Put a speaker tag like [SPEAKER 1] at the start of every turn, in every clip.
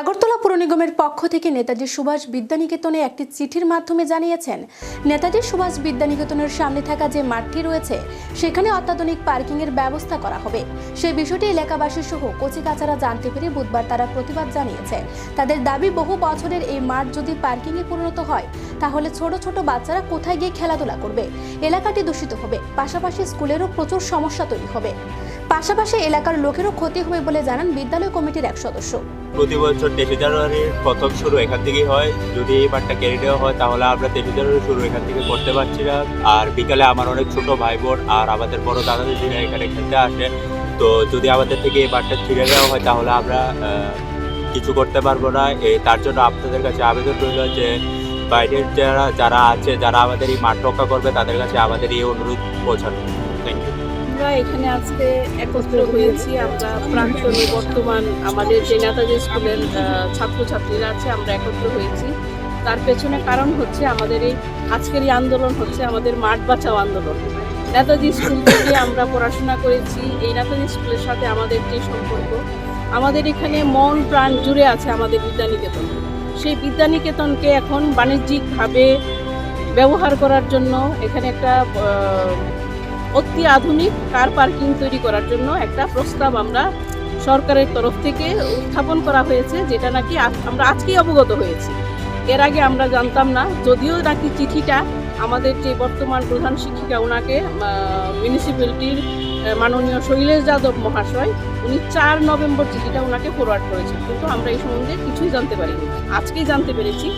[SPEAKER 1] আগরতলা পুর নিগমের পক্ষ থেকে নেতাজি সুভাষ বিদ্যানিকেতনে একটি চিঠির মাধ্যমে জানিয়েছেন, নেতাজি সুভাষ বিদ্যানিকেতনের সামনে থাকা যে মাঠটি রয়েছে, সেখানে অত্যাধুনিক পার্কিংয়ের ব্যবস্থা করা হবে। সেই বিষয়টি এলাকাবাসী সহ কচিকাচারা জানতে পেরে বুধবার তারা প্রতিবাদ জানিয়েছে। তাদের দাবি, বহু বছরের এই মাঠ যদি পার্কিংয়ে পরিণত হয়, তাহলে ছোট ছোট বাচ্চারা কোথায় গিয়ে খেলাধুলা করবে? এলাকাটি দূষিত হবে, পাশাপাশি স্কুলেরও প্রচুর সমস্যা তৈরি হবে। পাশাপাশি এলাকার লোকেরও ক্ষতি হবে বলে জানান বিদ্যালয় কমিটির এক সদস্য।
[SPEAKER 2] প্রতি বছর তেইশে জানুয়ারির প্রথম শুরু এখান থেকেই হয়। যদি এই পাঠটা কেড়ে নেওয়া হয়, তাহলে আমরা তেইশে জানুয়ারি শুরু এখান থেকে করতে পারছি না। আর বিকালে আমার অনেক ছোট ভাই বোন আর আমাদের বড় দাদা দিদিরা এখানে খেলতে আসে। তো যদি আমাদের থেকে এই পাঠটা ছিঁড়ে নেওয়া হয়, তাহলে আমরা কিছু করতে পারব না। এই তার জন্য আপনাদের কাছে আবেদন রইল যে, বাইরের যারা যারা আছে, যারা আমাদের এই মাঠ রক্ষা করবে, তাদের কাছে আমাদের এই অনুরোধ পৌঁছানো।
[SPEAKER 3] আমরা এখানে আজকে একত্র হয়েছি। আমরা প্রাক্তন বর্তমান আমাদের যে নেতাজি স্কুলের ছাত্রছাত্রীরা আছে, আমরা একত্র হয়েছি। তার পেছনে কারণ হচ্ছে আমাদের এই আজকের এই আন্দোলন হচ্ছে আমাদের মাঠ বাঁচাও আন্দোলন। নেতাজি স্কুল থেকে আমরা পড়াশোনা করেছি, এই নেতাজি স্কুলের সাথে আমাদের যে সম্পর্ক, আমাদের এখানে মন প্রাণ জুড়ে আছে আমাদের বিদ্যানিকেতন। সেই বিদ্যানিকেতনকে এখন বাণিজ্যিকভাবে ব্যবহার করার জন্য এখানে একটা অতি আধুনিক কার পার্কিং তৈরি করার জন্য একটা প্রস্তাব আমরা সরকারের তরফ থেকে উত্থাপন করা হয়েছে, যেটা নাকি আমরা আজকেই অবগত হয়েছি। এর আগে আমরা জানতাম না, যদিও নাকি চিঠিটা আমাদের যে বর্তমান প্রধান শিক্ষিকা ওনাকে মিউনিসিপ্যালিটির মাননীয় শৈলেশ যাদব মহাশয়, উনি চার নভেম্বর চিঠিটা ওনাকে ফরওয়ার্ড করেছেন। কিন্তু আমরা এই সম্বন্ধে কিছুই জানতে পারিনি। আজকেই জানতে পেরেছি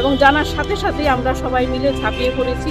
[SPEAKER 3] এবং জানার সাথে সাথে আমরা সবাই মিলে ঝাঁপিয়ে পড়েছি।